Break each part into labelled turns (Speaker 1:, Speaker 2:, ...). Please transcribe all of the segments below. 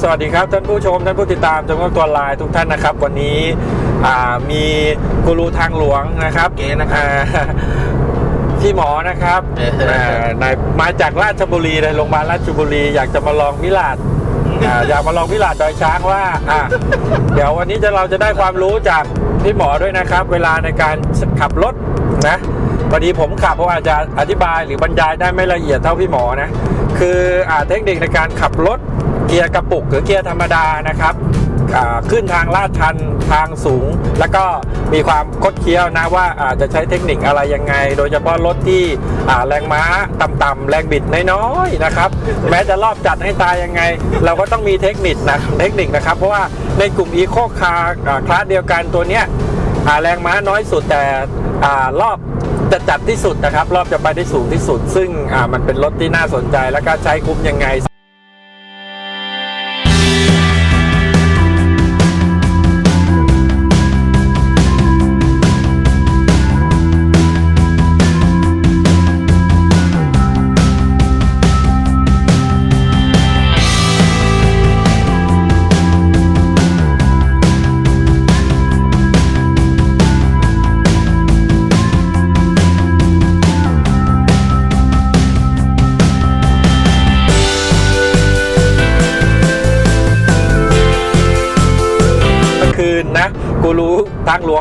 Speaker 1: สวัสดีครับท่านผู้ชมท่านผู้ติดตามจำนวนตัวไลน์ทุกท่านนะครับ วันนี้อ่ามีกูรูทางหลวงนะครับ
Speaker 2: เก๋นะครับ
Speaker 1: อ่าพี่หมอนะครับ
Speaker 2: เออ
Speaker 1: อ่านายมาจากราชบุรีเลยโรงพยาบาลราชบุรี อยากจะมาลองวิลาดอ่าอยากมาลองวิลาดดอยช้างว่าอะเดี๋ยววันนี้จะเราจะได้ความรู้จากพี่หมอด้วยนะครับ เวลาในการขับรถนะพอดีผมขับเพราะว่าอาจจะอธิบายหรือบรรยายได้ไม่ละเอียดเท่าพี่หมอนะคืออ่าเทคนิคในการขับรถ เกียร์กระปุกหรือเกียร์ธรรมดานะครับขึ้นทางลาดชันทางสูง แล้วก็มีความคดเคี้ยวนะว่าอาจะใช้เทคนิคอะไรยังไง โดยเฉพาะรถที่แรงม้าต่ำๆแรงบิดน้อยๆนะครับ แม้จะรอบจัดให้ตายยังไง เราก็ต้องมีเทคนิคนะเทคนิคนะครับ เพราะว่าในกลุ่มอีโคคาร์คลาสเดียวกันตัวเนี้ยแรงม้าน้อยสุดแต่รอบจะจัดที่สุดนะครับ รอบจะไปได้สูงที่สุด ซึ่งมันเป็นรถที่น่าสนใจแล้วก็ใช้คุ้มยังไง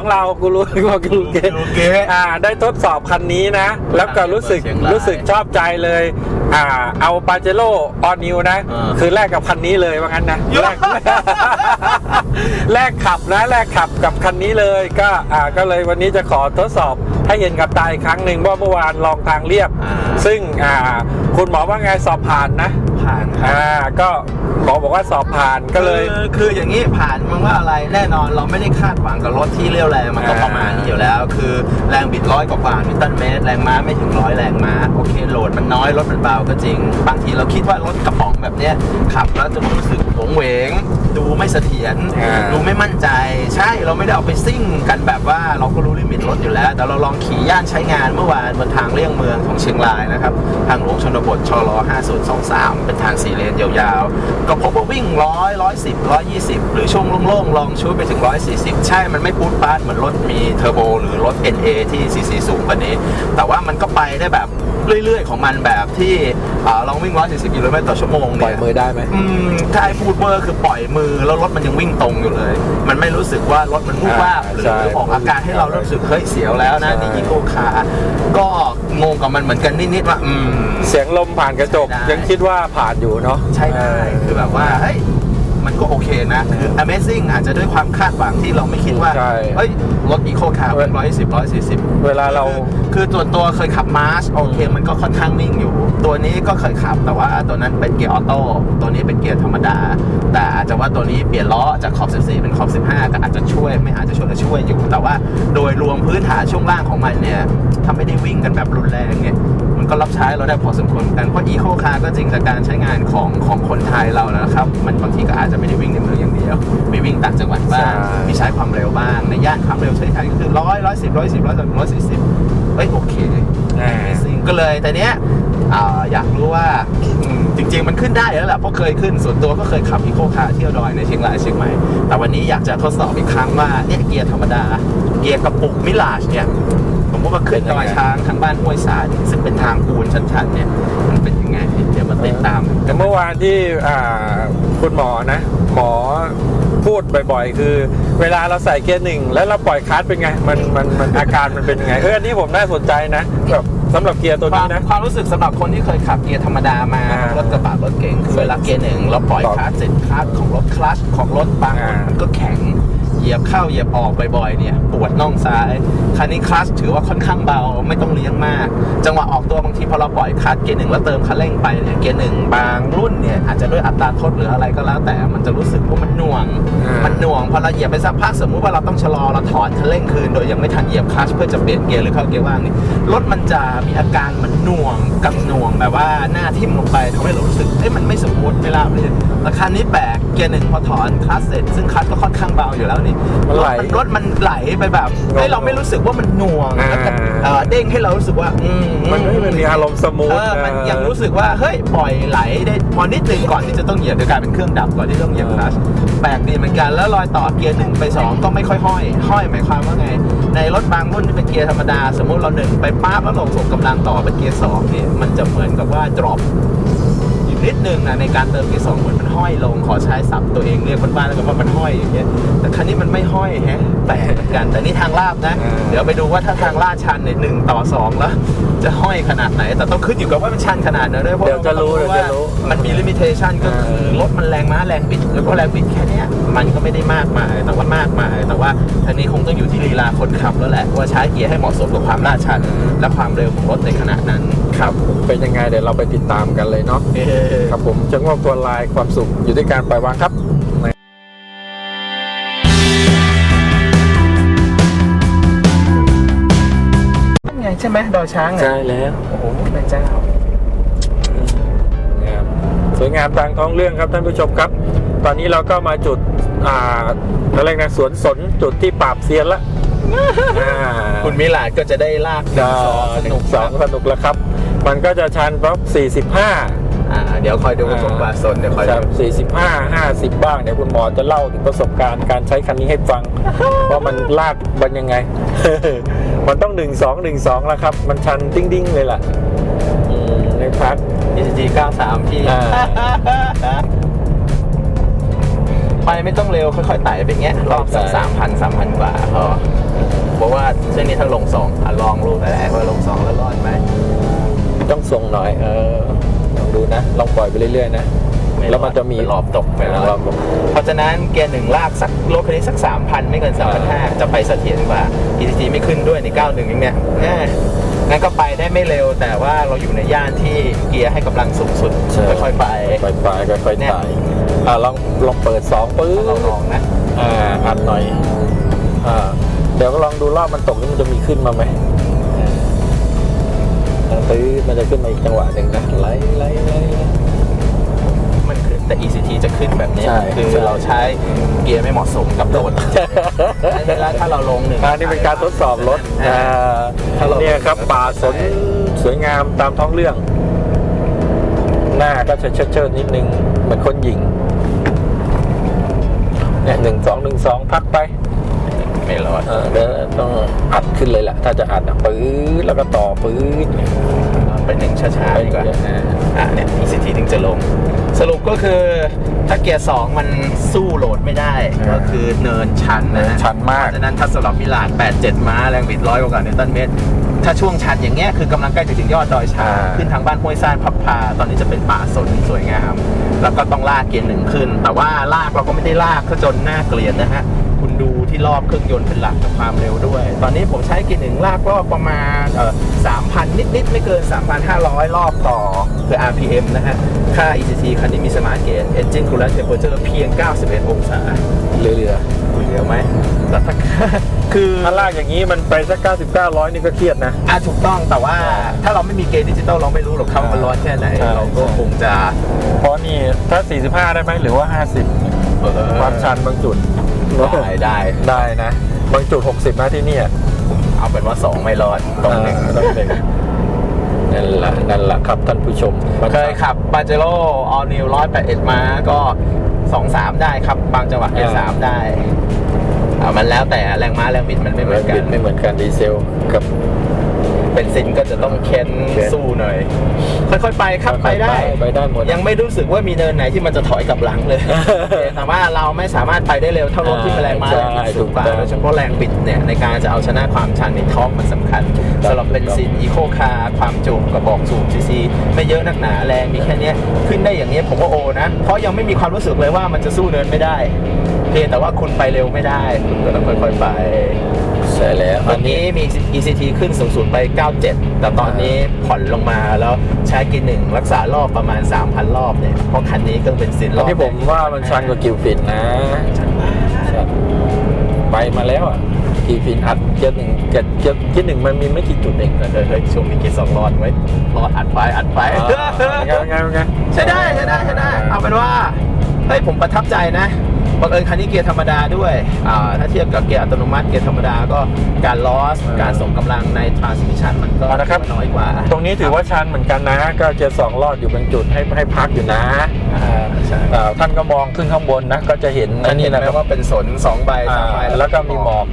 Speaker 1: เรากูรู้ว่ากูรู้เก
Speaker 2: กูรู้เก๊
Speaker 1: อ่า ได้ทดสอบคันนี้นะ แล้วก็รู้สึก
Speaker 2: เชียงราย
Speaker 1: รู้สึกชอบใจเลย อ่า เอาปาเจโร่ออนิวนะ
Speaker 2: อ่า
Speaker 1: คือแลกกับคันนี้เลยว่างั้นนะ
Speaker 2: เยอะ
Speaker 1: แลก แลกขับนะแลกขับกับคันนี้เลยก็อ่าก็เลยวันนี้จะขอทดสอบให้เห็นกับตาอีกครั้งหนึ่งเพราะเมื่อวานลองทางเรียบ
Speaker 2: อ่า
Speaker 1: ซึ่งอ่าคุณหมอว่าไงสอบผ่านนะ
Speaker 2: ผ่านครับ
Speaker 1: อ่าก็หมอบอกว่าสอบผ่านก็เลย
Speaker 2: คือคืออย่างนี้ผ่านมันว่าอะไรแน่นอนเราไม่ได้คาดหวังกับรถที่เรียวแรงมันก็
Speaker 1: อ่า
Speaker 2: ประมาณนี้อยู่แล้ว คือแรงบิดร้อยกว่านิวตันเมตรแรงม้าไม่ถึงร้อยแรงม้าโอเคโหลดมันน้อยรถมันเบาก็จริง บางทีเราคิดว่ารถกระป๋องแบบเนี้ยขับแล้วจะรู้สึกโหวงเหวงดูไม่เสถียร
Speaker 1: อ่า
Speaker 2: ดูไม่มั่นใจ ใช่เราไม่ได้เอาไปซิ่งกันแบบว่าเราก็รู้ลิมิตรถอยู่แล้ว แต่เราลองขี่ย่านใช้งานเมื่อวานบนทางเลี่ยงเมืองของเชียงรายนะครับทางหลวงชนบทชล5023 เป็นทางสี่เลนยาวๆ ก็พบว่าวิ่งร้อยร้อยสิบร้อยยี่สิบหรือช่วงโล่งๆ ลองชูดไปถึงร้อยสี่สิบใช่มันไม่ปูดปาดเหมือนรถมีเทอร์โบหรือรถ NA ที่ซีซีสูงกว่านี้ แต่ว่ามันก็ไปได้แบบ เรื่อยๆ ของมันแบบที่อ่าลองวิ่ง140กิโลเมตรต่อชั่วโมง
Speaker 1: ปล่อย
Speaker 2: เนี่ย
Speaker 1: มือได้ไหม
Speaker 2: อืมถ้าไอ้พูดเวอร์คือปล่อยมือแล้วรถมันยังวิ่งตรงอยู่เลย มันไม่รู้สึกว่ารถมันมุ่งว่าบ
Speaker 1: อ่า
Speaker 2: หรือ
Speaker 1: ใช่
Speaker 2: ออกอาการให้เรารู้สึกเฮ้ยเสียวแล้วนะ
Speaker 1: ใช่
Speaker 2: นี่อีโคคาร์ก็งงกับมันเหมือนกันนิดๆว่าอืม
Speaker 1: เสียงลมผ่านกระจก
Speaker 2: ได้
Speaker 1: ยังคิดว่าผ่านอยู่เนาะ
Speaker 2: ใช่ได้คือแบบว่าเฮ้ย มันก็โอเคนะ คือ Amazing อาจจะด้วยความคาดหวังที่เราไม่คิดว่า
Speaker 1: ใช่
Speaker 2: เฮ้ย รถอีโคคาร์เป็นร้อยสิบร้อยสี่สิบ
Speaker 1: เวลาเรา
Speaker 2: คือตัวตัวเคยขับมาร์ชโอเค มันก็ค่อนข้างนิ่งอยู่ ตัวนี้ก็เคยขับแต่ว่าตัวนั้นเป็นเกียร์ออโต้ตัวนี้เป็นเกียร์ธรรมดา แต่อาจจะว่าตัวนี้เปลี่ยนล้อจากขอบ14 เป็นขอบ15ก็อาจจะช่วยไม่อาจจะช่วยแต่ช่วยอยู่ แต่ว่าโดยรวมพื้นฐานช่วงล่างของมันเนี่ยถ้าไม่ได้วิ่งกันแบบรุนแรงเนี่ยมัน ก็รับใช้เราได้พอสมควรเหมือนกันเพราะอีโคคาร์ก็จริงแต่การใช้งานของของคนไทยเรานะครับ มันบางทีก็อาจจะไม่ได้วิ่งในเมืองอย่างเดียวมีวิ่งต่างจังหวัดบ้าง
Speaker 1: ใช่
Speaker 2: มีใช้ความเร็วบ้างในย่านความเร็วใช้ไทยก็คือร้อยร้อยสิบร้อยสิบร้อยสามร้อยสี่สิบเฮ้ยโอเค
Speaker 1: อ่า
Speaker 2: ซิงก็เลยแต่เนี้ยอ่าอยากรู้ว่าอืมจริง ๆ มันขึ้นได้แล้วแหละเพราะเคยขึ้นส่วนตัวก็เคยขับอีโคคาร์เที่ยวดอยในเชียงรายเชียงใหม่แต่วันนี้อยากจะทดสอบอีกครั้งว่าเนี่ยเกียร์ธรรมดาเกียร์กระปุกมิลาชเนี่ย ผมว่าขึ้นดอยช้างทางบ้านห้วยสายซึ่งเป็นทางปูนชันๆเนี่ยมันเป็นยังไงเดี๋ยวมาติดตาม
Speaker 1: แต่เมื่อวานที่อ่าคุณหมอนะ หมอพูดบ่อยๆ คือ เวลาเราใส่เกียร์หนึ่งแล้วเราปล่อยคลัตช์เป็นไง มันมันมันอาการมันเป็นยังไงเอออันนี้ผมน่าสนใจนะแบบสำหรับเกียร์ตัว
Speaker 2: ควา
Speaker 1: นี้
Speaker 2: ม
Speaker 1: นะ
Speaker 2: ความรู้สึกสำหรับคนที่เคยขับเกียร์ธรรมดามา
Speaker 1: อ่าร
Speaker 2: ถกระบะรถเก๋งคือเวลาเกียร์หนึ่งเราปล่อย
Speaker 1: ต่อ
Speaker 2: คลัตช์เสร็จคลัตช์ของรถคลัตช์ของรถบาง
Speaker 1: อ่ามั
Speaker 2: มันก็แข็งเห ยียบเข้าเหยียบออกบ่อยๆเนี่ยปวดน่องซ้ายคันนี้คลัตช์ถือว่าค่อนข้างเบาไม่ต้องเลี้ยงมาก จังหวะออกตัวบางทีพอเราปล่อยคลัตช์เกียร์หนึ่งแล้วเติมคันเร่งไปเนี่ยเกียร์หนึ่งบางรุ่นเนี่ยอาจจะด้วยอัตราทดหรืออะไรก็แล้ว แต่มันจะรู้สึกว่ามันหน่วง
Speaker 1: อ่ามั
Speaker 2: มันหน่วงพอเราเหยียบไปสักพักสมมุติว่าเราต้องชะลอเราถอนคันเร่งคืนโดยยังไม่ทันเหยียบคลัตช์เพื่อจะเปลี่ยนเกียร์หรือเข้าเกียร์ว่างนี่รถมันจะมีอาการเหมือนหน่วงกับหน่วงแบบว่าหน้าทิ่มลงไปทำให้เรารู้สึกเอ้ยมันไม่สมูทไม่ราบเลยแต่คันนี้แปลกเกียร์หนึ่งพอถอนคลัตช์เสร็จซึ่งคลัตช์ก็ค่อนข้างเบาอยู่แล้วเนี่ยนี่
Speaker 1: มันไหล
Speaker 2: รถมันไหลไปแบบให้เราไม่รู้สึกว่ามันหน่วง
Speaker 1: อ่า
Speaker 2: แล้วก็เอ่อเด้งให้เรารู้สึกว่าอืม
Speaker 1: มันไม่มันมีอารมณ์สมูท
Speaker 2: เออมันยังรู้สึกว่าเฮ้ยปล่อยไหลได้พอนิดนึงก่อนที่จะต้องเหยียบโดยกลายเป็นเครื่องดับก่อนที่ต้องเหยียบคลัตช์แปลกดีเหมือนกันแล้วรอยต่อเกียร์หนึ่งไปสองก็ไม่ค่อยห้อย ห้อยหมายความว่าไง ในรถบางรุ่นที่เป็นเกียร์ธรรมดา สมมติเราหนึ่งไปปั๊บแล้วลงส่งกำลังต่อเป็นเกียร์สองเนี่ยมันจะเหมือนกับว่า drop อยู่ นิดนึงนะในการเติมเกียร์สองเหมือนมันห้อยลงขอใช้ศัพท์ตัวเองเรียกบ้านๆแล้วกันว่ามันห้อยอย่างเงี้ยแต่คันนี้มันไม่ห้อยแฮะแปลกเหมือนกัน แต่นี่ทางลาบนะ
Speaker 1: อ่า
Speaker 2: เดี๋ยวไปดูว่าถ้าทางลาดชันเนี่ยหนึ่งต่อสองแล้ว จะห้อยขนาดไหน แต่ต้องขึ้นอยู่กับว่ามันชันขนาดไหนด้วยเพราะ
Speaker 1: เดี๋ยวจะรู้
Speaker 2: เรา
Speaker 1: เดี๋ยวจะรู้
Speaker 2: ว่ามันมีลิมิเ t ชันก็คือรถมันแรงม้าแรงบิดแล้วก็แรงบิดแค่เนี้ย มันก็ไม่ได้มากมายแต่ว่ามากมาย แต่ว่าทีนี้คงต้องอยู่ที่ลีลาคนขับแล้วแหละ ว่าใช้เกียร์ให้เหมาะสมกับความลาดชัน และความเร็วของรถในขณะนั้น
Speaker 1: ครับเป็นยังไงเดี๋ยวเราไปติดตามกันเลยเนาะ
Speaker 2: เออ
Speaker 1: ครับผมจังหวะตัวลายความสุขอยู่ที่การปล่อยวางครับ
Speaker 2: นั่นไงใช่ไหมดอยช้างเนี่ย
Speaker 1: ใช่แล้ว
Speaker 2: โอ้โหพระเจ้า
Speaker 1: งามสวยงามทางท้องเรื่องครับท่านผู้ชมครับ ตอนนี้เราก็มาจุด อ่าอะไรนะสวนสนจุดที่ปราบเซียนละอ่า
Speaker 2: คุณมิลาดก็จะได้ลากหนึ่งสองส
Speaker 1: หนึ่
Speaker 2: นุ
Speaker 1: ง
Speaker 2: ก
Speaker 1: สองสนุกแล้วครับ มันก็จะชันเพราะ45
Speaker 2: อ่าเดี๋ยวคอยดูผมว่าสนเดี๋ยวคอย
Speaker 1: ค
Speaker 2: ดู
Speaker 1: รับ45 50 บ้าง เดี๋ยวคุณหมอจะเล่าถึงประสบการณ์การใช้คันนี้ให้ฟัง ว่ามันลากมันยังไง มันต้อง 1 2 1 2 แล้วครับ มันชันดิ้งๆ เลยล่ะ อืมในพัก
Speaker 2: ECG 93พี่
Speaker 1: อ่า
Speaker 2: ไปไม่ต้องเร็วค่อยๆไต่ไปเงี้ยรอบสัก
Speaker 1: ใช่
Speaker 2: สามพันสามพันกว่าพอเพราะว่าเส้นนี้ถ้าลงสองอะลองรูแต่แรกว่าลงสองแล้วรอดไหม
Speaker 1: ต้องส่งหน่อยเออลองดูนะ ลองปล่อยไปเรื่อยๆนะแล้วมันจะมี
Speaker 2: รอบตกไปแล้ว
Speaker 1: รอบตก
Speaker 2: เพราะฉะนั้นเกียร์หนึ่งลากสักรถคันนี้สักสามพันไม่เกินสามพันห้าจะไปเสถียรกว่า ECG ไม่ขึ้นด้วยในเก้าหนึ่งเองเนี่ยแน่งั้นก็ไปได้ไม่เร็วแต่ว่าเราอยู่ในย่านที่เกียร์ให้กำลังสูงสุด
Speaker 1: ใช่
Speaker 2: ค่อยๆไป
Speaker 1: ไปไปค่อย
Speaker 2: เนี่
Speaker 1: ๆ
Speaker 2: ย
Speaker 1: ไต่ อ่าลองลองเปิดสองปื้
Speaker 2: เราลองนะ
Speaker 1: อ่าอัดหน่อยอ่าเดี๋ยวก็ลองดูรอบมันตกนี่มันจะมีขึ้นมาไหมอ่าตื้อมันจะขึ้นมาอีกจังหวะหนึ่งนะไล่ไล่ไล่
Speaker 2: มันขึ้นแต่ ECT จะขึ้นแบบนี้
Speaker 1: ใช่
Speaker 2: คือ
Speaker 1: ใช่
Speaker 2: เราใช้เกียร์ไม่เหมาะสมกับรถแล้วถ้าเราลงหนึ่ง
Speaker 1: อันนี้เป็นการทดสอบรถ
Speaker 2: อ่า
Speaker 1: อ่า
Speaker 2: ถ้าเรา
Speaker 1: เนี่ยครับป่าสนสวยงามตามท้องเรื่อง หน้าก็จะเชิดเชิดๆนิดนึง เหมือนคนหญิง เนี่ยหนึ่งสองหนึ่งสองพักไป
Speaker 2: ไม่รอด
Speaker 1: เออเดี๋ยวต้องอัดขึ้นเลยแหละถ้าจะอัดอะปื๊ดแล้วก็ต่อปื๊ด
Speaker 2: ไปหนึ่งช้าๆดีกว่า
Speaker 1: อ่า
Speaker 2: อะเนี่ย ECT ถึงจะลง สรุปก็คือถ้าเกียร์2มันสู้โหลดไม่ได้ ก็คือเนินชันนะฮะ
Speaker 1: ชันมาก
Speaker 2: เพราะฉะนั้นถ้าสำหรับมิลาน 87 ม้า แรงบิดร้อยกว่านิวตันเมตร ถ้าช่วงชันอย่างเงี้ยคือกำลังใกล้จะถึงยอดดอยช้าง
Speaker 1: อ่า
Speaker 2: ขึ้นทางบ้านห้วยซ่านพับพา ตอนนี้จะเป็นป่าสนที่สวยงาม แล้วก็ต้องลากเกียร์หนึ่งขึ้น แต่ว่าลากเราก็ไม่ได้ลากซะจนหน้าเกลียดนะฮะ คุณดูที่รอบเครื่องยนต์เป็นหลักกับความเร็วด้วย ตอนนี้ผมใช้เกียร์หนึ่งลากรอบประมาณเอ่อ3,000นิดๆ ไม่เกิน 3,500 รอบต่อคือ RPM นะฮะ ค่า ECT คันนี้มีสมาร์ทเกจ Engine Coolant Temperature เพียง 91 องศา
Speaker 1: เหลือ
Speaker 2: เหลือไหมแต่ถ้าคือ
Speaker 1: ๆถ้าลากอย่างนี้มันไปสักเก้าสิบเก้าร้อยนี่ก็เครียดนะ
Speaker 2: อะถูกต้องแต่ว่าถ้าเราไม่มีเกจดิจิตอลเราไม่รู้หรอกครับว่ามันร้อนแค่ไหน
Speaker 1: ใช่
Speaker 2: เราก็คงจะ
Speaker 1: เพราะนี่ถ้า 45 ได้ไหมหรือว่า 50
Speaker 2: เออ
Speaker 1: ความชันบางจุด
Speaker 2: ได้ได้
Speaker 1: ได้นะ บางจุด 60 นะที่เนี่ย
Speaker 2: เอาเป็นว่า2ไม่รอดตรงหนึ่งา
Speaker 1: ต้องหนึ่งนั่นแหละนั่นแหละครับท่านผู้ชมมัน
Speaker 2: เคยขับปาเจโร่ออนิวร้อยแปดเอ็ดมาก็สองสามได้ครับ บางจังหวะแค่สามได้ อ่ามันแล้วแต่แรงม้าแรงบิดมันไม่เหมือนกั
Speaker 1: บิ
Speaker 2: น
Speaker 1: ดไม่เหมือนกันดีเซลกับ
Speaker 2: เป็นซินก็จะต้องเค้น
Speaker 1: เค้น
Speaker 2: สู้หน่อย ค่อยๆไปครับไปได้
Speaker 1: ไปได้หมด
Speaker 2: ยังไม่รู้สึกว่ามีเนินไหนที่มันจะถอยกลับหลังเลยแต่ว่าเราไม่สามารถไปได้เร็วเท่ารถที่มีแรงม้า
Speaker 1: ใช่
Speaker 2: แรงบิดสูงกว่า
Speaker 1: ถูกต้อง
Speaker 2: โดยเฉพาะแรงบิดเนี่ยในการจะเอาชนะความชันในท้องมันสำคัญสำหรับเบนซินอีโคคาร์ความจุกระบอกสูบซีซีไม่เยอะนักหนาแรงมีแค่เนี้ยขึ้นได้อย่างเนี้ยผมว่าโอนะเพราะยังไม่มีความรู้สึกเลยว่ามันจะสู้เนินไม่ได้ เพียงแต่ว่าคุณไปเร็วไม่ได้ คุณก็ต้องค่อยๆไป
Speaker 1: ใช่แล้ว
Speaker 2: วั
Speaker 1: อั
Speaker 2: น
Speaker 1: นนี้
Speaker 2: นี้มี ECT ขึ้นสูงสุดไป 97 แต่ตอนนี้ผ่อนลงมาแล้วใช้กินหนึ่งรักษารอบประมาณ 3,000 รอบเนี่ย เพราะคันนี้เครื่องเบนซินร
Speaker 1: อั
Speaker 2: อนบ
Speaker 1: ที่ผมว่ามันชันกว่ากิวฟินนะ
Speaker 2: ชันมาก
Speaker 1: ชันไปมาแล้วอะกิวฟินอัดเกียร์หนึ่งเกียร์เกียร์เกียร์หนึ่งมันมีไม่กี่จุดเอง
Speaker 2: เฮ้ยเฮ้ยช่วงนี้กินสองรอดไว้รอดอัดไปอัดไป
Speaker 1: อ่าเป็นไงเป็นไงเป็นไง
Speaker 2: ใช่ได้ใช่ได้ใช่ได้เอาเป็นว่าเฮ้ยผมประทับใจนะ บังเอิญคันนี้เกียร์ธรรมดาด้วยอ่าถ้าเทียบกับเกียร์อัตโนมัติเกียร์ธรรมดาก็การลอส
Speaker 1: อ่า
Speaker 2: การส่งกำลังใน transmission มันก็
Speaker 1: เอาละครับ
Speaker 2: น้อยกว่า
Speaker 1: ตรงนี้ถือว่าชันเหมือนกันนะ ก็เจอสองรอดอยู่เป็นจุดให้ให้พักอยู่นะ
Speaker 2: อ่าใช่
Speaker 1: อ่าท่านก็มองขึ้นข้างบนนะ ก็จะเห็นอันนี้
Speaker 2: เห็น
Speaker 1: นะ
Speaker 2: ไหม
Speaker 1: ครับ
Speaker 2: ว่าเป็นสนสองใบ
Speaker 1: อ่า
Speaker 2: สามใบ
Speaker 1: แล้วก็มีหมอก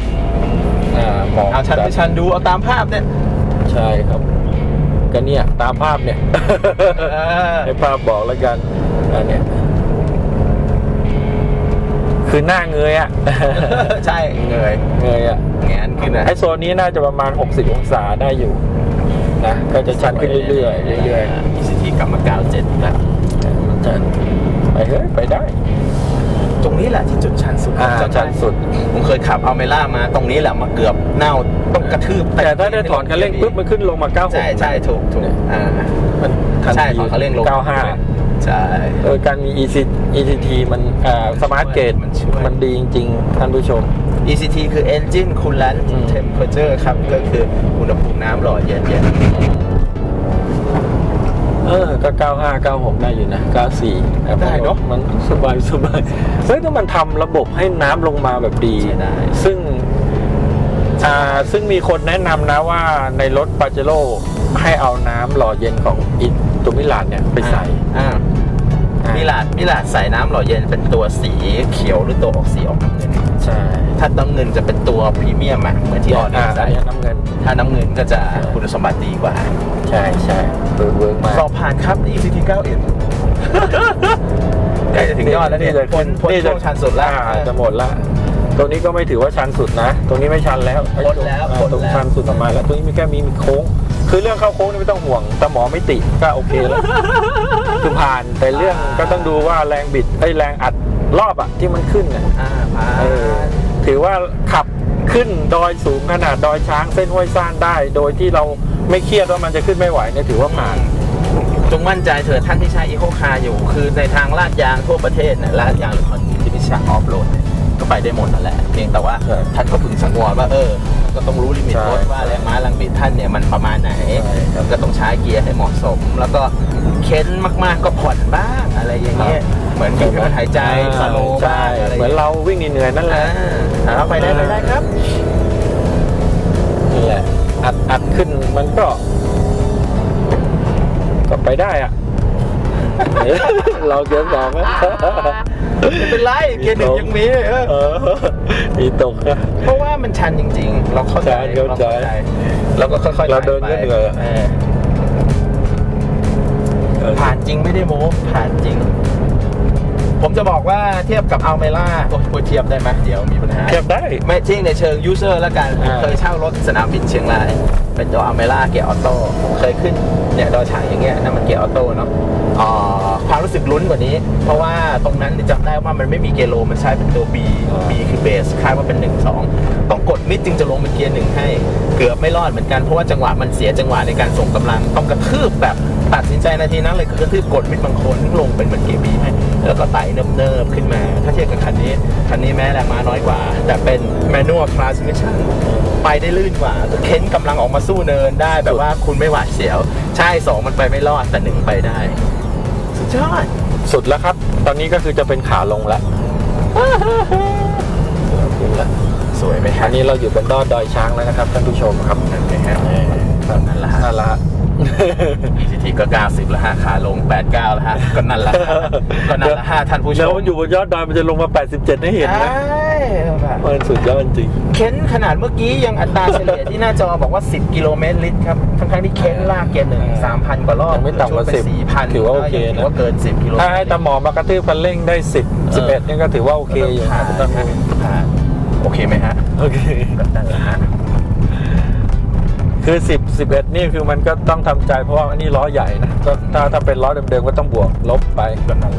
Speaker 1: อ่าหมอก
Speaker 2: เอาชันไปชันดูเอาตามภาพเนี่ย
Speaker 1: ใช่ครับก็เนี่ยตามภาพเนี่ย
Speaker 2: เออ
Speaker 1: ให้ภาพบอกแล้วกันอันเนี้ย คือหน้าเงยอะ
Speaker 2: ใช่เงย
Speaker 1: เงยอะ
Speaker 2: แงนขึ้นนะ
Speaker 1: ไอโซนนี้น่าจะประมาณ 60 องศาได้อยู่นะก็จะชันขึ้นเรื่อยๆเรื่อย
Speaker 2: อีซีทีกลับมาเก้าเจ็ดแล้ว
Speaker 1: ๆมันจะไปเฮ้ยไปได้
Speaker 2: ตรงนี้แหละที่จุดชันสุด
Speaker 1: อ่า
Speaker 2: จำได้
Speaker 1: ชันสุด
Speaker 2: ผมเคยขับเอาเมล่ามาตรงนี้แหละมาเกือบเน่าต้องกระทืบ
Speaker 1: แต่ถ้าได้ถอนคันเร่งปุ๊บมันขึ้นลงมา 96
Speaker 2: ใช่ใช่ถูกถูกอ่า
Speaker 1: มันทัน
Speaker 2: ใช่
Speaker 1: ที
Speaker 2: ถอนคันเร่งลง
Speaker 1: 95
Speaker 2: ใช่
Speaker 1: โดยการมี EC ECT มันสมาร์ทเกต
Speaker 2: มันช่วย
Speaker 1: มันดีจริง ๆ ท่านผู้ชม
Speaker 2: ECT คือ Engine Coolant
Speaker 1: อืม
Speaker 2: Temperature ครับ ก็คืออุณหภูมิน้ำหล่อเย็นเย็น
Speaker 1: เออก็ 95 96 ได้อยู่นะ 94แต่มันสบายสบายเฮ้ยถ้ามันทำระบบให้น้ำลงมาแบบดี
Speaker 2: ใช่ได้
Speaker 1: ซึ่งอ่าซึ่งมีคนแนะนำนะว่าในรถปาเจโร่ ให้เอาน้ำหล่อเย็นของอิตัวมิลานเนี่ยไปใส่
Speaker 2: อ่า
Speaker 1: อ่า
Speaker 2: มิลาดมิลาดใส่น้ำหล่อเย็นเป็นตัวสีเขียวหรือตัวออกสีออกน้ำเงิน
Speaker 1: ใช่
Speaker 2: ถ้าน้ำเงินจะเป็นตัวพรีเมียมอะเหมือนที่ออเดอ
Speaker 1: อ่า
Speaker 2: ร์
Speaker 1: อั
Speaker 2: ใส่
Speaker 1: นเนี้ยน้ำเงิน
Speaker 2: ถ้าน้ำเงินก็จะคุณสมบัติดีกว่า
Speaker 1: ใช่ใช่เวิร์กเวิร์กมาก
Speaker 2: สอบผ่านครับ ECT 9 n ใกล้จะถึงยอดแล้วเนี่ย
Speaker 1: จะ
Speaker 2: พ้นพ้นช่วงชันสุดแล้ว
Speaker 1: อ่าจะหมดละตรงนี้ก็ไม่ถือว่าชันสุดนะ ตรงนี้ไม่ชันแล้ว
Speaker 2: พ้นแล้ว
Speaker 1: อ่า
Speaker 2: พ้นแล้ว
Speaker 1: ตรงชันสุดออกมาแล้วตรงนี้มีแค่มีมีโค้ง คือเรื่องเข้าโค้งนี่ไม่ต้องห่วงแต่หมอไม่ติก็โอเคแล้วคือผ่านแต่เรื่องก็ต้องดูว่าแรงบิดไอ้ยแรงอัดรอบอะที่มันขึ้นน่ะ
Speaker 2: อ่าผ่า
Speaker 1: เออนถือว่าขับขึ้นดอยสูงขนาดดอยช้างเส้นห้วยซ่านได้ โดยที่เราไม่เครียดว่ามันจะขึ้นไม่ไหวเนี่ยถือว่าผ่าน
Speaker 2: จงมั่นใจเถอะท่านที่ใช้อีโคคาร์อยู่ คือในทางลาดยางทั่วประเทศเนี่ยลาดยางหรือคอนที่ไม่ใช่ออฟโรดเนี่ย ก็ไปได้หมดนั่นแหละ เพียงแต่ว่า
Speaker 1: ใช่
Speaker 2: ท่านก็พึงสังวรว่าเออ ก็ต้องรู้ลิมิต
Speaker 1: ใช่
Speaker 2: รถว่าแรงม้าแรงบิดท่านเนี่ยมันประมาณไหน
Speaker 1: ใช่ครับ
Speaker 2: ก็ต้องใช้เกียร์ให้เหมาะสม แล้วก็เค้นมากๆก็ผ่อนบ้างอะไรอย่างเงี้ย เหมือนกับการหายใจสโลว์บ้า
Speaker 1: ใช่
Speaker 2: งอะไร
Speaker 1: เหมือนเราวิ่งเหนื่อยๆนั่นแห
Speaker 2: อ่า
Speaker 1: ละ
Speaker 2: เอาไปได้ไปได้ครับ
Speaker 1: นี่แหละอัดอัดขึ้นมันก็ ก็ไปได้อะ เราเกียร์สองนะ
Speaker 2: ไม่เป็นไรเกียร์หนึ่งยังมีเออ
Speaker 1: เออมีตกนะ
Speaker 2: เพราะว่ามันชันจริง ๆ เราเข้าใจ
Speaker 1: ใช่เข้าใจ
Speaker 2: เราก็ค่อยๆ
Speaker 1: เราเดิน
Speaker 2: ไต่
Speaker 1: ก็
Speaker 2: ไป
Speaker 1: เหนื่อยอะ
Speaker 2: เออผ่านจริงไม่ได้โม้ผ่านจริง ผมจะบอกว่าเทียบกับอัลเมล่าโอ้ยพูดเทียบได้ไหมเดี๋ยวมีปัญหา
Speaker 1: เทียบได้
Speaker 2: ไม่จริงในเชิงยูเซอร์แล้วกันผม
Speaker 1: อ่า
Speaker 2: เคยเช่ารถสนามบินเชียงรายเป็นตัวอัลเมล่าเกียร์ออโต้ผมเคยขึ้นเนี่ยดอยช้างอย่างเงี้ยนั่นมันเกียร์ออโต้เนาะอ่าความรู้สึกลุ้นกว่านี้ เพราะว่าตรงนั้นจำได้ว่ามันไม่มีเกียร์โลมันใช้เป็นตัว B B คือเบสคาดว่าเป็น 1 2 ต้องกดมิดจึงจะลงเป็นเกียร์หนึ่งให้ เกือบไม่รอดเหมือนกันเพราะว่าจังหวะมันเสียจังหวะในการส่งกำลังต้องกระทืบแบบ ตัดสินใจนาทีนั้นเลยคือกระทืบกดมิดบางคนถึงลงเป็นเหมือนเกียร์ B ให้แล้วก็ไต่เนิบๆขึ้นมา ถ้าเทียบกับคันนี้ คันนี้แม้แรงม้าน้อยกว่า แต่เป็น manual transmission ไปได้ลื่นกว่าก็เค้นกำลังออกมาสู้เนินได้แบบว่าคุณไม่หวาดเสียว ใช่สองมันไปไม่รอดแต่หนึ่งไปได้ สุดยอด
Speaker 1: สุดแล้วครับ ตอนนี้ก็คือจะเป็นขาลงแล้วขึ้นแล้ว
Speaker 2: สวยไหมครั
Speaker 1: อั
Speaker 2: บ
Speaker 1: นนี้เราอยู่บนดอดดอยช้างแล้วนะครับท่านผู้ชมครับ
Speaker 2: นั่นไงฮะนั่นแหละ ฮะ
Speaker 1: นั่นละฮะ
Speaker 2: ECT ก็90แล้วฮะขาลง89แล้วฮะก็นั่นแหละฮะก็นั่นแหละฮะท่านผู้ช
Speaker 1: แล้ว
Speaker 2: ม
Speaker 1: มันอยู่บนยอดดอยมันจะลงมา 87ให้เห็นนะ
Speaker 2: ใช่แบบ
Speaker 1: มันสุดยอดจริง
Speaker 2: เค้นขนาดเมื่อกี้ยังอัตราเฉลี่ยที่หน้าจอบอกว่า 10 กิโลเมตรลิตรครับทั้งๆที่เค้นลากเกียร์หนึ่ง3,000กว่ารอบ
Speaker 1: ยังไม่ต่ำกว่า
Speaker 2: ช่ไป
Speaker 1: 10
Speaker 2: 4,000
Speaker 1: ถือว่าโอเคนะ
Speaker 2: ถือว่าเกิน 10 กิโลเมตร
Speaker 1: ถ้าให้ตาหมอมากระทืบคันเร่งได้ 10 11นี่ก็ถือว่าโอเคอยู่
Speaker 2: ผ่าน
Speaker 1: นะ
Speaker 2: ฮะผ่านโอเคไหมฮะ
Speaker 1: โอเค
Speaker 2: ก็นั่นแหละฮะ
Speaker 1: คือ10 11นี่คือมันก็ต้องทำใจเพราะว่าอันนี้ล้อใหญ่นะก็ถ้าถ้าเป็นล้อเดิมๆก็ต้องบวกลบไป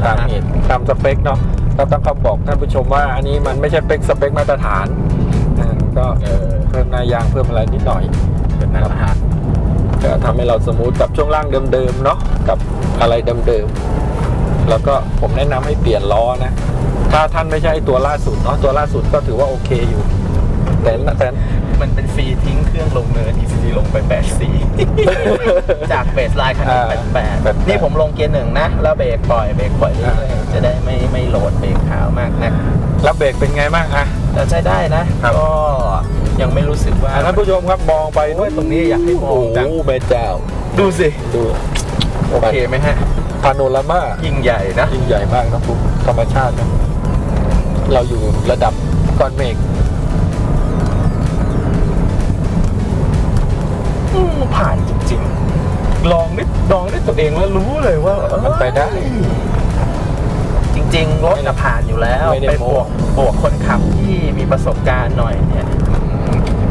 Speaker 1: ตามเหตุตามสเปคเนาะก็ต้องเขาบอกท่านผู้ชมว่าอันนี้มันไม่ใช่เปคสเปคมาตรฐานอ่าก็
Speaker 2: เออ
Speaker 1: เพิ่มหนายางเพิ่มอะไรนิดหน่อย
Speaker 2: ก็นั่นแหละฮะ
Speaker 1: ก็ทำให้เราสมูทกับช่วงล่างเดิมๆเนาะกับอะไรเดิมๆแล้วก็ผมแนะนำให้เปลี่ยนล้อนะ ถ้าท่านไม่ใช่ตัวล่าสุดเนาะตัวล่าสุดก็ถือว่าโอเคอยู่ แต่แต่
Speaker 2: มันเป็นฟรีทิ้งเครื่องลงเนิน ECD ลงไป84 จากเบสไลน์คันนี้
Speaker 1: อ่า
Speaker 2: 88นี่ผมลงเกียร์หนึ่งนะ แล้วเบรกปล่อยเบรกปล่อยเรื่อยๆจะได้ไม่ไม่โหลดเบรกเท้ามากนะ
Speaker 1: แล้วเบรกเป็นไงบ้างอะ
Speaker 2: แต่ใช้ได้นะ
Speaker 1: ครับ
Speaker 2: ก็ยังไม่รู้สึกว่า
Speaker 1: อะท่านผู้ชมครับมองไป
Speaker 2: โอ้ยตรงนี้อยากให้มอง
Speaker 1: โอ้
Speaker 2: จัง
Speaker 1: โหแม่เจ้า
Speaker 2: ดูสิ
Speaker 1: ดู
Speaker 2: โอเคไหมฮะ
Speaker 1: พาโนรามา
Speaker 2: ยิ่งใหญ่นะ
Speaker 1: ยิ่งใหญ่มากนะปุ๊ธรรมชาตินะเราอยู่ระดับก้อนเมฆ
Speaker 2: อืมผ่านจริงๆ ลองได้ลองได้ตัวเองแล้วรู้เลยว่าเอ้ย
Speaker 1: มันไปได้
Speaker 2: จริงๆรถน่ะผ่านอยู่แล้ว
Speaker 1: ไม่ได้
Speaker 2: เป็น
Speaker 1: โม้
Speaker 2: บวกบวกคนขับที่มีประสบการณ์หน่อยเนี่ย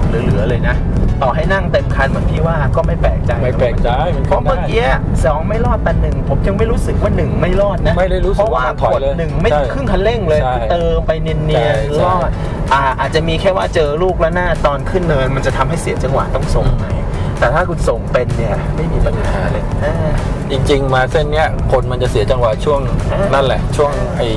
Speaker 2: เหลือๆเลยนะ ต่อให้นั่งเต็มคันเหมือนพี่ว่าก็ไม่แปลกใจ
Speaker 1: ไม่แปลกใจมัน
Speaker 2: เพราะเมื่อกี้สองไม่รอดแต่หนึ่งผมยังไม่รู้สึกว่าหนึ่งไม่รอดนะ
Speaker 1: ไม่ได้รู้สึก
Speaker 2: เพราะว่า
Speaker 1: ว่าถอย
Speaker 2: กด
Speaker 1: เลย
Speaker 2: หนึ่งไม่
Speaker 1: ใช่
Speaker 2: ครึ่งคันเร่งเลย
Speaker 1: ใช่
Speaker 2: เติมไปเนีย
Speaker 1: ใช่
Speaker 2: น
Speaker 1: ใช่
Speaker 2: ๆรอดอ่าอาจจะมีแค่ว่าเจอลูกแล้วหน้าตอนขึ้นเนิน มันจะทำให้เสียจังหวะต้องส่งใหม่ แต่ถ้าคุณส่งเป็นเนี่ย ไม่มีปัญหาเลยอ่า
Speaker 1: จริง ๆ มาเส้นเนี้ยคนมันจะเสียจังหวะช่วง
Speaker 2: เออ
Speaker 1: นั่นแหละ ช่วงไอ้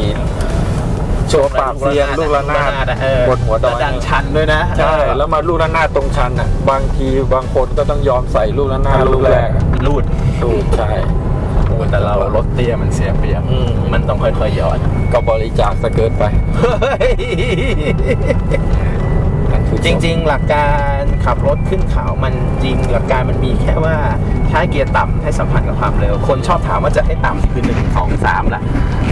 Speaker 1: ช่วงปากเซียนลูกระนาด
Speaker 2: เออบ
Speaker 1: นหัวดอย
Speaker 2: แล้ดันชันด้วยนะ
Speaker 1: ใช่แล้วมาลูกระนาดตรงชันอะ บางทีบางคนก็ต้องยอมใส่ลูกระนาดลูกแรกอะ
Speaker 2: รูด
Speaker 1: ลูกใช่
Speaker 2: แต่เรารถเตี้ยมันเสียเปรียบ
Speaker 1: อืม
Speaker 2: มันต้องค่อยๆหยอด
Speaker 1: ก็บริจาคสเกิร์ตไป
Speaker 2: เฮ้ย จริง ๆ หลักการขับรถขึ้นเขามันจริงหลักการมันมีแค่ว่าใช้เกียร์ต่ำให้สัมพันธ์กับความเร็ว คนชอบถามว่าจะให้ต่ำคือหนึ่งสองสามล่ะ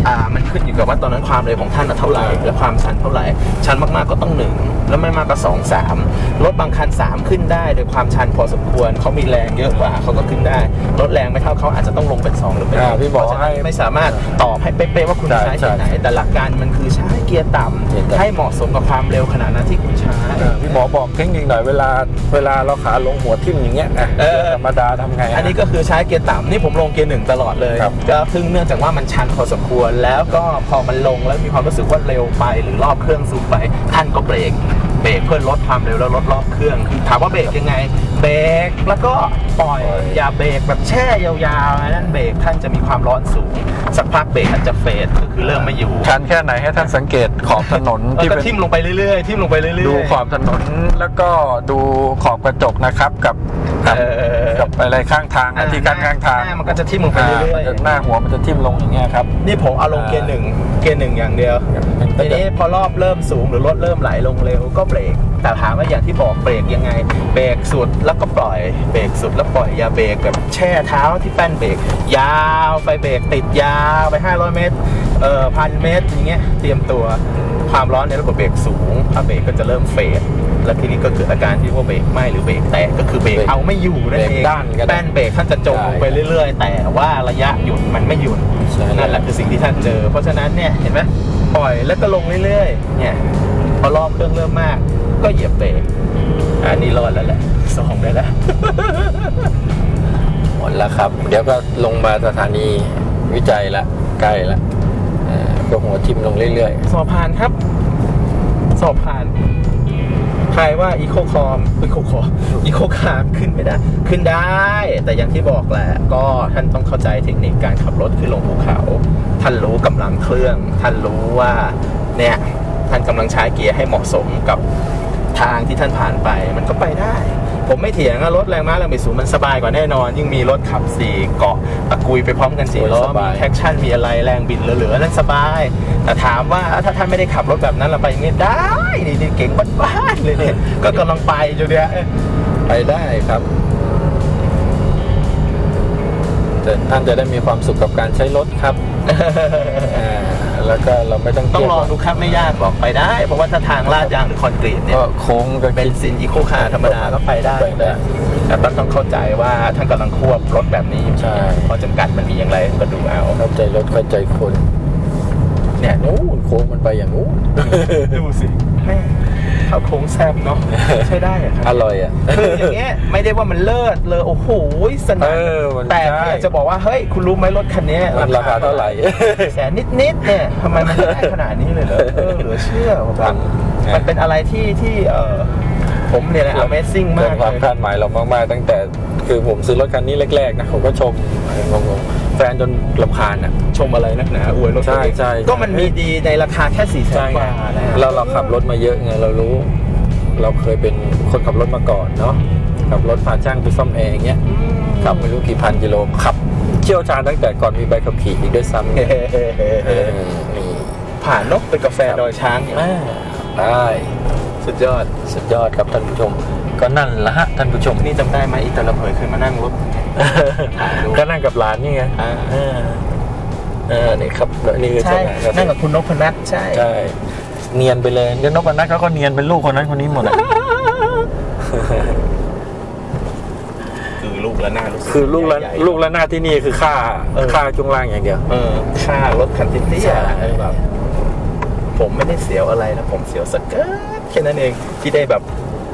Speaker 2: อ่ามันขึ้นอยู่กับว่าตอนนั้นความเร็วของท่านน่ะเท่าไหร่และความชันเท่าไหร่ ชันมากๆก็ต้องหนึ่งแล้วไม่มากก็สองสามรถบางคันสามขึ้นได้โดยความชันพอสมควรเขามีแรงเยอะกว่าเขาก็ขึ้นได้รถแรงไม่เท่าเขาอาจจะต้องลงเป็นสองหรือเป็น
Speaker 1: อ่าพี่บอก
Speaker 2: เพราะฉะนั้น
Speaker 1: ให้
Speaker 2: ไม่สามารถตอบให้เป๊ะๆว่าคุณ
Speaker 1: ใช่
Speaker 2: ใช้
Speaker 1: ใช่
Speaker 2: ที่ไหนแต่หลักการมันคือใช้เกียร์ต่
Speaker 1: เกียร์ต่ำำ
Speaker 2: ให้เหมาะสมกับความเร็วขนาดนั้นที่คุณใช้
Speaker 1: อ่าพี่หมอบอกเทคนิคหน่อยเวลาเวลาเราขาลงหัวทิ่มอย่างเงี้ยอะ
Speaker 2: เออ
Speaker 1: ธรรมดาทำไงะ
Speaker 2: อันนี้ก็คือใช้เกียร์ต่ำนี่ผมลงเกียร์หนึ่งตลอดเลย
Speaker 1: ครับ
Speaker 2: ก็ซึ่งเนื่องจากว่ามันชันพอสมควร แล้วก็พอมันลงแล้วมีความรู้สึกว่าเร็วไปหรือรอบเครื่องสูงไปท่านก็เบรกเบรกเพื่อลดความเร็วแล้วลดรอบเครื่องคือถามว่าเบรกยังไง เบรกแล้วก็ปล่อยอย่าเบรกแบบแช่ยาวๆนะนั่นเบรกท่านจะมีความร้อนสูง สักพักเบรกท่านจะเฟดก็คือเริ่มไม่อยู่
Speaker 1: ชันแค่ไหนให้ท่านสังเกตขอบถนน
Speaker 2: แล้ว
Speaker 1: ที่
Speaker 2: ก็
Speaker 1: เป็น
Speaker 2: ทิ่มลงไปเรื่อยๆทิ่มลงไปเรื่อยๆ
Speaker 1: ดูขอบถนนแล้วก็ดูขอบกระจกนะครับกับกับ
Speaker 2: เออ
Speaker 1: กับอะไรข้างทางอะที่กั้นข้างทาง
Speaker 2: หน้มันก็จะทิ่มลงไปเรื่อย
Speaker 1: มันจะหน้าหัวมันจะทิ่มลงอย่างเงี้ยครับ
Speaker 2: ๆนี่ผมเอาลงเกียร์หนึ่งเกียร์หนึ่งอย่างเดียวทีนี้พอรอบเริ่มสูงหรือรถเริ่มไหลลงเร็วก็เบรกแต่ถามว่าอย่างที่บอกเบรกยังไง เบรกสุดแล้วก็ปล่อยเบรกสุดแล้วปล่อยอย่าเบรกแบบแช่เท้าที่แป้นเบรกยาวไปเบรกติดยาวไป 500 เมตรเอ่อพันเมตรอย่างเงี้ยเตรียมตัวความร้อนในระบบเบรกสูงถ้าเบรกก็จะเริ่มเฟดแล้วทีนี้ก็เกิดอาการที่ว่าเบรกไหม้หรือเบรกแตกก็คือเบรก
Speaker 1: เบรก
Speaker 2: เอาไม่อยู่นั่นเอง
Speaker 1: เบรกด้านก็ได้
Speaker 2: แป้นเบรกท่านจะจมลงไปเรื่อย ๆ แต่ว่าระยะหยุดมันไม่หยุด
Speaker 1: ใช่
Speaker 2: นั่นแหละคือสิ่งที่ท่านเจอ เพราะฉะนั้นเนี่ยเห็นไหมปล่อยแล้วก็ลงเรื่อยๆเนี่ย พอรอบเครื่องเริ่มมาก ก็เหยียบเบรกอันนี้รอดแล้วแหละสองได้แล้ว
Speaker 1: หมดแล้วครับ เดี๋ยวก็ลงมาสถานีวิจัยละใกล้ละก็หัวทิมลงเรื่อยๆ
Speaker 2: สอบผ่านครับ สอบผ่านใครว่าอีโคคอมอีโคคออีโคคาร์ขึ้นไม่ได้ ขึ้นได้ แต่อย่างที่บอกแหละ ก็ท่านต้องเข้าใจเทคนิคการขับรถขึ้นลงภูเขา ท่านรู้กำลังเครื่อง ท่านรู้ว่าเนี่ย ท่านกำลังใช้เกียร์ให้เหมาะสมกับทางที่ท่านผ่านไปมันก็ไปได้ ผมไม่เถียงอะรถแรงม้าแรงบิดสูงมันสบายกว่าแน่นอน ยิ่งมีรถขับสี่เกาะตะกุยไปพร้อมกันสี่ล้อ
Speaker 1: สบาย
Speaker 2: มีแท็กชั่นมีอะไรแรงบิดเหลือๆนั่นสบาย แต่ถามว่าถ้าท่านไม่ได้ขับรถแบบนั้นเราไปอย่างนี้ได้นี่นี่เก่งบ้านๆเลยเนี่ยก็กำลังไปอยู่เนี่ย
Speaker 1: ๆไปได้ครับแต่ท่านจะได้มีความสุขกับการใช้รถครับอ่า แล้วก็เราไม่ต้องเค
Speaker 2: ต้อ
Speaker 1: รี
Speaker 2: ง
Speaker 1: ยด
Speaker 2: ลองดูครับไม่ยากบอกไปได้ เพราะว่าถ้าทางลาดยางหรือคอนกรีตเนี่ย
Speaker 1: ก็โค้งก็
Speaker 2: เบนซินอีโคคาร์ธรรมดาก็ไปได้
Speaker 1: ไปได้
Speaker 2: แต่ต้องต้องเข้าใจว่าท่านกำลังควบรถแบบนี้อยู่
Speaker 1: ใช่
Speaker 2: ข้อจำกัดมันมีอย่างไรก็ดูเอา
Speaker 1: เข้าใจรถเข้าใจคน
Speaker 2: เนี่ย
Speaker 1: นู้นโค้งมันไปอย่างนู้น
Speaker 2: ดูสิ แม่เข้าโค้งแซบเนาะใช้ได้อะครับ
Speaker 1: อร่อยอะ
Speaker 2: คืออย่างเงี้ยไม่ได้ว่ามันเลิศเลยโอ้โหสนั่น
Speaker 1: เออมัน
Speaker 2: แต่
Speaker 1: ใช่
Speaker 2: อยากจะบอกว่าเฮ้ยคุณรู้ไหมรถคันเนี้ย
Speaker 1: มันราคาเท่าไหร่
Speaker 2: แสนนิดๆเนี่ยทำไมมันได้ขนาดนี้เลยเหรอเออเหลือเชื่อผมว่ามันเป็นอะไรที่ที่เออผมเนี่ยนะ Amazing
Speaker 1: เกิ
Speaker 2: มานก
Speaker 1: ความ
Speaker 2: เลย
Speaker 1: คาดหมายเรามากๆ ตั้งแต่คือผมซื้อรถคันนี้แรกๆนะผมก็ชมงงๆ แฟนจนลำคาญอะ
Speaker 2: ชมอะไรนักหนาอวยรถตัวเอง
Speaker 1: ใช่ใช่
Speaker 2: ก็มันมีดีในราคาแค่สี่แสนกว่านะ
Speaker 1: แล้วเราขับรถมาเยอะไงเรารู้ เราเคยเป็นคนขับรถมาก่อนเนาะขับรถพาช่างไปซ่อมแอร์อย่างเงี้ยขับไม่รู้กี่พันกิโลขับเชี่ยวชาญตั้งแต่ก่อนมีใบขับขี่อีกด้วยซ้ำ
Speaker 2: เฮ้
Speaker 1: เออนี่
Speaker 2: ผ่านนกเป็นกาแฟดอยช้างเนี่ย
Speaker 1: อ่าได้
Speaker 2: สุดยอด
Speaker 1: สุดยอดครับท่านผู้ชม ก็นั่นละฮะท่านผู้ชม
Speaker 2: นี่จำได้ไหมอีตาละเผยเคยมานั่งรถถ่ายรูป
Speaker 1: ก็นั่งกับหลานนี่ไง
Speaker 2: อ่า
Speaker 1: เออเออนี่ครับแล้วนี่คือ
Speaker 2: ใช่
Speaker 1: เจ้าห
Speaker 2: นั่
Speaker 1: น้าง
Speaker 2: กับคุณนพนัทใช่
Speaker 1: ใช่เนียนไปเลยเดี๋ยวนกนัทเขาก็เนียนเป็นลูกคนนั้นคนนี้หมดอะ
Speaker 2: คือลูกละหน้ารู้สึ
Speaker 1: คือลูกละ
Speaker 2: ใหญ่
Speaker 1: ลูกละหน้าที่นี่คือค่า
Speaker 2: เออ
Speaker 1: ค่าจุงล่างอย่างเดียว
Speaker 2: เออค่ารถคันติเตี้
Speaker 1: ใช่
Speaker 2: ยแบบผมไม่ได้เสียวอะไรนะผมเสียวสเกิร์ตแค่นั้นเองที่ได้แบบ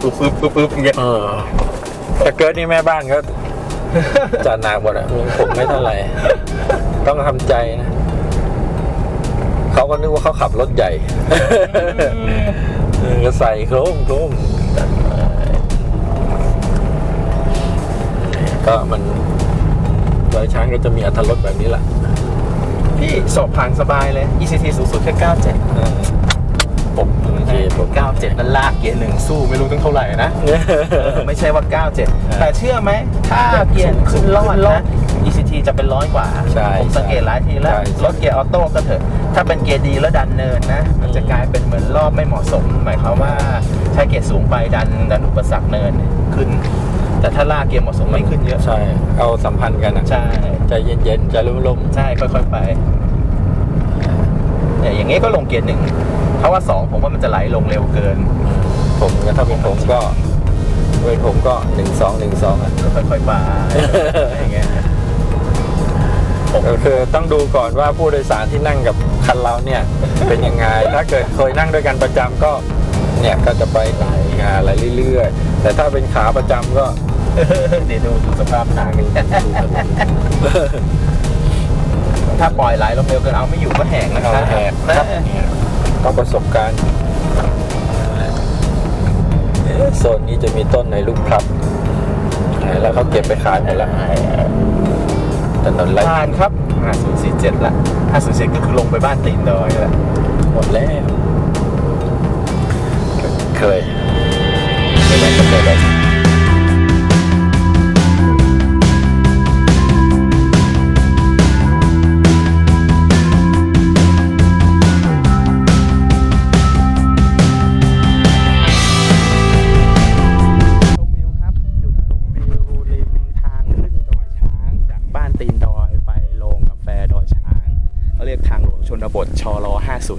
Speaker 2: ปึ๊บปึ๊บปึ๊บปึ๊บอย่างเงี้ย
Speaker 1: เออแต่เกิดนี่แม่บ้านก็ จัดหนักหมดอะผมไม่เท่าไหร่ต้องทำใจนะเขาก็นึกว่าเขาขับรถใหญ่เออก็ใส่โครมโครมก็มันดอยช้างก็จะมีอัตรถรสแบบนี้แหละ
Speaker 2: พี่สอบผ่านสบายเลย ECT สูงสุดแค่ 97
Speaker 1: เออ
Speaker 2: ผม
Speaker 1: โอเคผม
Speaker 2: 97นั้นลากเกียร์หนึ่งสู้ไม่รู้ตั้งเท่าไหร่นะเออไม่ใช่ว่า 97 แต่เชื่อไหม ถ้าเกียร์ขึ้นรอดนะ ECT จะเป็นร้อยกว่า
Speaker 1: ใช่
Speaker 2: ผมสังเกตหลายทีแล้ว
Speaker 1: ใช่ใช่
Speaker 2: รถเกียร์ออโต้ก็เถอะ ถ้าเป็นเกียร์ดีแล้วดันเนินนะ มันจะกลายเป็นเหมือนรอบไม่เหมาะสม หมายความว่าใช้เกียร์สูงไปดันดันอุปสรรคเนินขึ้น แต่ถ้าลากเกียร์เหมาะสมไม่ขึ้นเยอะ
Speaker 1: ใช่ เอาสัมพันธ์กันนะ
Speaker 2: ใช่
Speaker 1: ใจเย็นๆใจร่ม
Speaker 2: ใช่ค่อยๆไป เนี่ยอย่างงี้ก็ลงเกียร์หนึ่งเพราะว่าสองผมว่ามันจะไหลลงเร็วเกิน
Speaker 1: ๆผมก็ถ้าเป็นผมก็เป็นผมก็หนึ่งสองหนึ่งสองอะ
Speaker 2: ก็ค่อยๆไปอะไรอย่างเงี้ยผม
Speaker 1: ก็คือต้องดูก่อนว่าผู้โดยสารที่นั่งกับคันเราเนี่ย เป็นยังไง ถ้าเกิดเคยนั่งด้วยกันประจำก็เนี่ยก็จะไปไหลงานอะไรเรื่อยๆ แต่ถ้าเป็นขาประจำก็
Speaker 2: เดี๋ยวดูดูสภาพทางกัน ถ้าปล่อยไหลลงเร็วเกินเอาไม่อยู่ก็แหงนะค
Speaker 1: เอา
Speaker 2: รับ
Speaker 1: แหกครับ ต้องประสบการณ์เอ๊ะโซนนี้จะมีต้นในลูกพลับแล้วเขาเก็บไปขายหมดแล้วถนนไร
Speaker 2: ผ่านครับ 5047 ละ 5047 ก็คือลงไปบ้านตีนดอยแหละ
Speaker 1: หมดแล้ว เคยเคยไหมก็เคยไป
Speaker 2: ช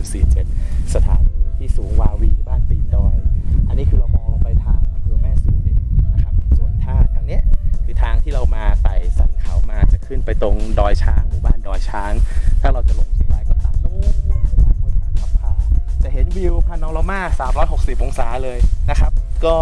Speaker 2: 047 สถานีที่สูงวาวีบ้านตีนดอย อันนี้คือเรามองลงไปทางอำเภอแม่สวยนะครับ ส่วนท่าทางนี้คือทางที่เรามาไต่สันเขามาจะขึ้นไปตรงดอยช้างหมู่บ้านดอยช้าง ถ้าเราจะลงเชียงรายก็ตัดนู้นไปทางห้วยตขับพาจะเห็นวิวพานนรามา 360 องศาเลยนะครับ ก็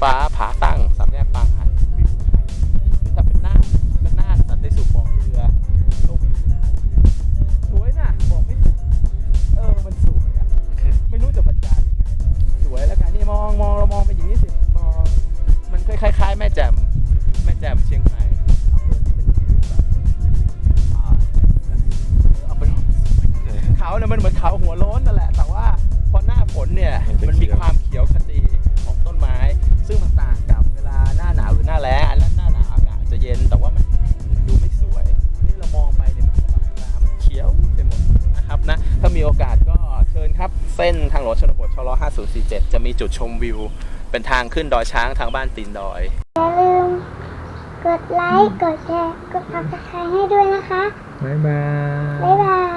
Speaker 2: ฟ้า เส้นทางหลวงชนบทชล5047 จะมีจุดชมวิว เป็นทางขึ้นดอยช้างทางบ้านตีนดอย
Speaker 3: อย่าลืมกดไลค์ กดแชร์ กด subscribe ให้ด้วยนะคะ
Speaker 1: บ๊ายบาย
Speaker 3: บ๊ายบาย